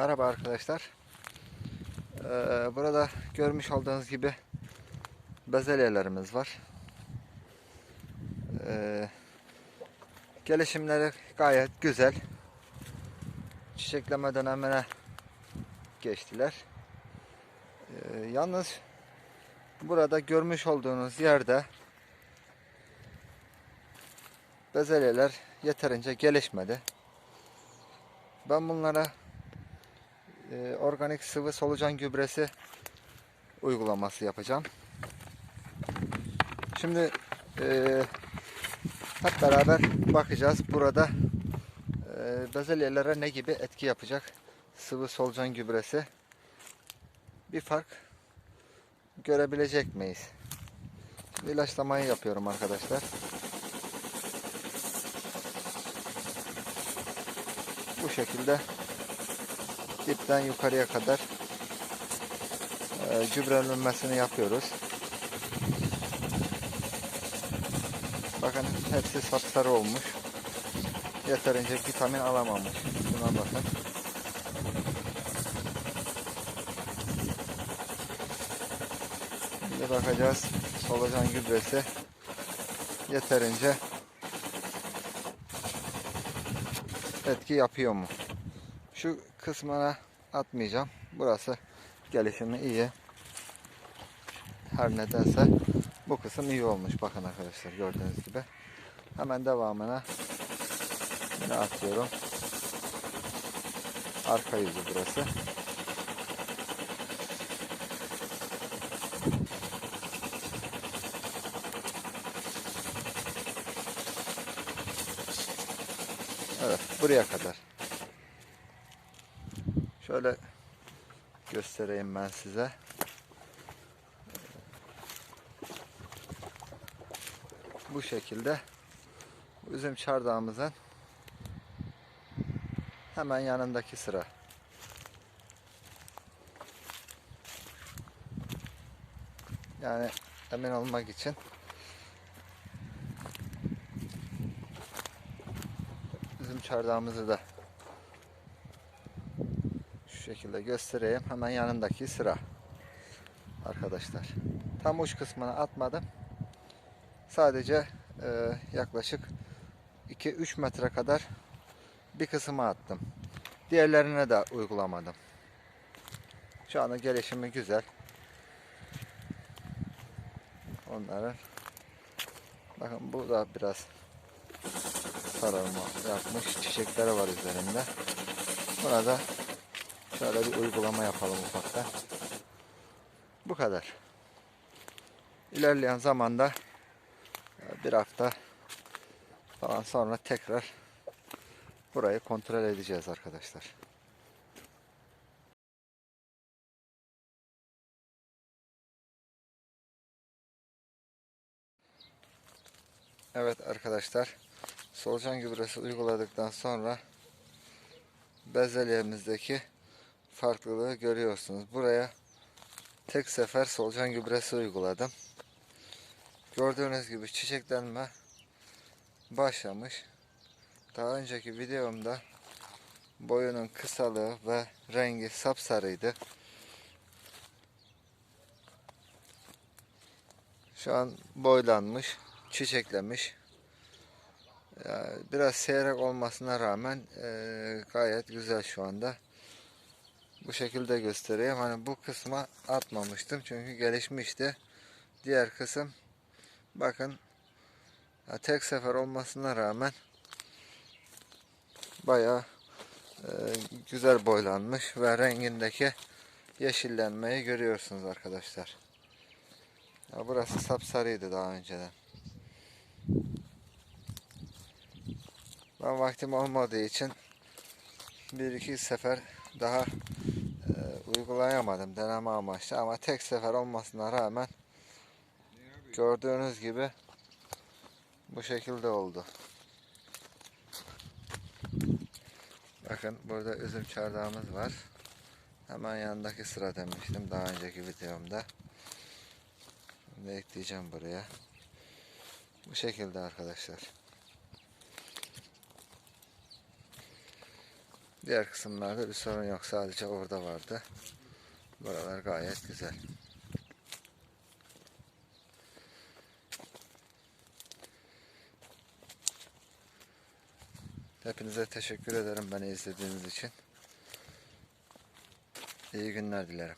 Merhaba arkadaşlar. Ee, burada görmüş olduğunuz gibi bezelyelerimiz var. Ee, gelişimleri gayet güzel. Çiçekleme dönemine geçtiler. Ee, yalnız burada görmüş olduğunuz yerde bezelyeler yeterince gelişmedi. Ben bunlara e, organik sıvı solucan gübresi uygulaması yapacağım. Şimdi e, hep beraber bakacağız burada e, bezelyelere ne gibi etki yapacak sıvı solucan gübresi bir fark görebilecek miyiz? Şimdi ilaçlamayı yapıyorum arkadaşlar. Bu şekilde dipten yukarıya kadar e, gübrelenmesini yapıyoruz. Bakın hepsi sapsarı olmuş. Yeterince vitamin alamamış. Şuna bakın. Şimdi bakacağız solucan gübresi yeterince etki yapıyor mu? Şu kısmına atmayacağım. Burası gelişimi iyi. Her nedense bu kısım iyi olmuş. Bakın arkadaşlar gördüğünüz gibi. Hemen devamına yine atıyorum. Arka yüzü burası. Evet buraya kadar. Şöyle göstereyim ben size. Bu şekilde üzüm çardağımızın hemen yanındaki sıra. Yani emin olmak için üzüm çardağımızı da şekilde göstereyim. Hemen yanındaki sıra. Arkadaşlar. Tam uç kısmına atmadım. Sadece e, yaklaşık 2-3 metre kadar bir kısmı attım. Diğerlerine de uygulamadım. Şu anda gelişimi güzel. Onların bakın bu da biraz sararma yapmış. Çiçekleri var üzerinde. Buna da şöyle bir uygulama yapalım ufakta. Bu kadar. İlerleyen zamanda e, bir hafta falan sonra tekrar burayı kontrol edeceğiz arkadaşlar. Evet arkadaşlar solucan gübresi uyguladıktan sonra bezelyemizdeki farklılığı görüyorsunuz. Buraya tek sefer solucan gübresi uyguladım. Gördüğünüz gibi çiçeklenme başlamış. Daha önceki videomda boyunun kısalığı ve rengi sapsarıydı. Şu an boylanmış, çiçeklemiş. Yani biraz seyrek olmasına rağmen eee, gayet güzel şu anda. Bu şekilde göstereyim. Hani bu kısma atmamıştım çünkü gelişmişti. Diğer kısım bakın tek sefer olmasına rağmen bayağı eee, güzel boylanmış ve rengindeki yeşillenmeyi görüyorsunuz arkadaşlar. Ya burası sapsarıydı daha önceden. Ben vaktim olmadığı için bir iki sefer daha e, uygulayamadım deneme amaçlı ama tek sefer olmasına rağmen gördüğünüz gibi bu şekilde oldu. Bakın burada üzüm çardağımız var. Hemen yanındaki sıra demiştim daha önceki videomda. Şimdi ekleyeceğim buraya. Bu şekilde arkadaşlar. Diğer kısımlarda bir sorun yok. Sadece orada vardı. Buralar gayet güzel. Hepinize teşekkür ederim beni izlediğiniz için. İyi günler dilerim.